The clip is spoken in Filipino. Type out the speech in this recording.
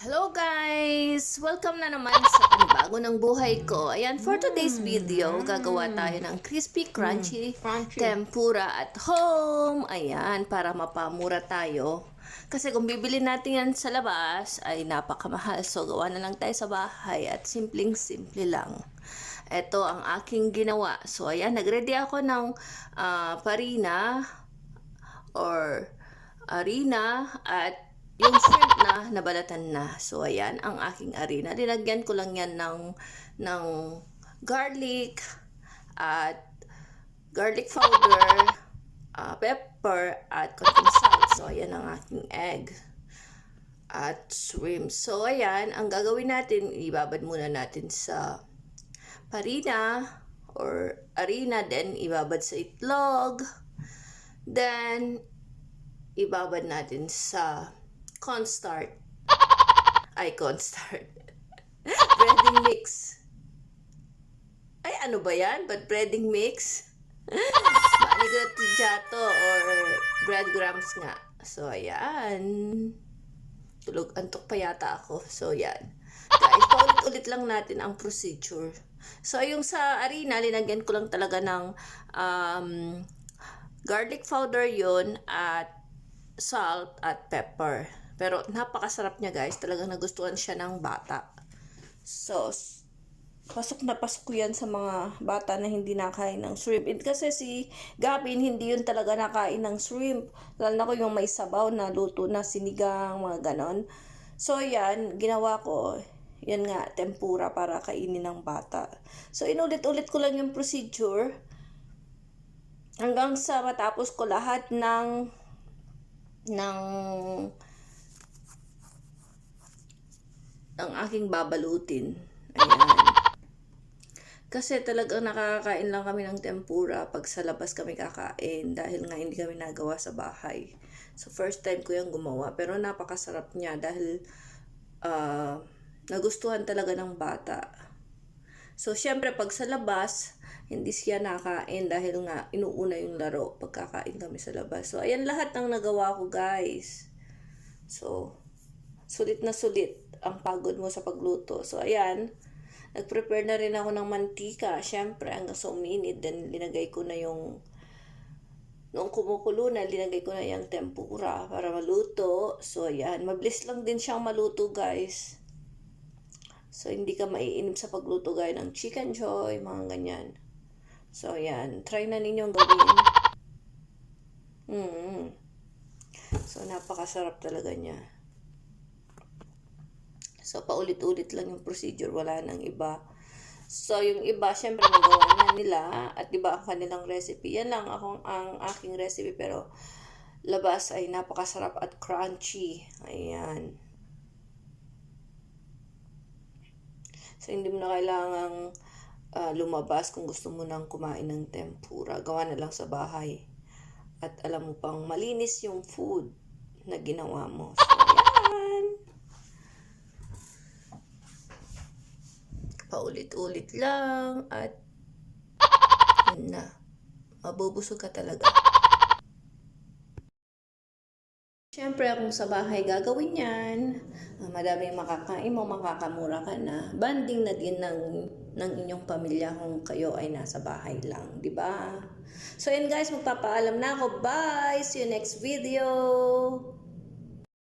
Hello guys! Welcome na naman sa panibago ng buhay ko. Ayan, for today's video, gagawa tayo ng crispy, crunchy, crunchy. tempura at home. Ayan, para mapamura tayo. Kasi kung bibili natin yan sa labas, ay napakamahal. So, gawa na lang tayo sa bahay at simpleng-simple lang. Ito ang aking ginawa. So, ayan, nagready ako ng ah, farina or harina at yung shrimp na nabalatan na. So, ayan, ang aking harina. Linagyan ko lang yan ng, ng garlic at garlic powder, ah, pepper, at konting salt. So, ayan ang aking egg at shrimp. So, ayan, ang gagawin natin, ibabad muna natin sa farina or harina, then ibabad sa itlog, then ibabad natin sa cornstarch. Ay, cornstarch. breading mix. Ay, ano ba yan? But breading mix? Manigato or breadcrumbs nga. So, ayan. Tulog, antok pa yata ako. So, yan. Guys, paulit-ulit lang natin ang procedure. So, yung sa arena, linagyan ko lang talaga ng um, garlic powder yun at salt at pepper. Pero napakasarap niya guys. Talagang nagustuhan siya ng bata. So, pasok na pasok yan sa mga bata na hindi nakain ng shrimp. And kasi si Gavin, hindi yun talaga nakain ng shrimp. Lalo na ko yung may sabaw na luto na sinigang, mga ganon. So, yan, ginawa ko. Yan nga, tempura para kainin ng bata. So, inulit-ulit ko lang yung procedure hanggang sa matapos ko lahat ng ng ng aking babalutin. Ayan. Kasi talagang nakakain lang kami ng tempura pag sa labas kami kakain dahil nga hindi kami nagawa sa bahay. So first time ko yung gumawa pero napakasarap niya dahil ah, nagustuhan talaga ng bata. So syempre pag sa labas, hindi siya nakain dahil nga inuuna yung laro pagkakain kami sa labas. So ayan lahat ng nagawa ko guys. So sulit na sulit ang pagod mo sa pagluto. So, ayan. Nag-prepare na rin ako ng mantika. Siyempre, hanggang sa uminit. Then, linagay ko na yung noong kumukulo na, linagay ko na yung tempura para maluto. So, ayan. Mabilis lang din siyang maluto, guys. So, hindi ka maiinip sa pagluto gaya ng chicken joy, mga ganyan. So, ayan. Try na ninyong gawin. Mm. So, napakasarap talaga niya. So, paulit-ulit lang yung procedure. Wala nang iba. So, yung iba, syempre, nagawa na nila. At iba ang kanilang recipe. Yan lang akong, ang aking recipe. Pero, labas ay napakasarap at crunchy. Ayan. So, hindi mo na kailangang ah, lumabas kung gusto mo nang kumain ng tempura. Gawa na lang sa bahay. At alam mo pang malinis yung food na ginawa mo. So, ayan. Paulit-ulit lang at yun na mabubusog ka talaga Siyempre, kung sa bahay gagawin yan, ah, madami yung makakain mo, makakamura ka na. Banding na din ng, ng inyong pamilya kung kayo ay nasa bahay lang, di ba? So, yun guys, magpapaalam na ako. Bye! See you next video!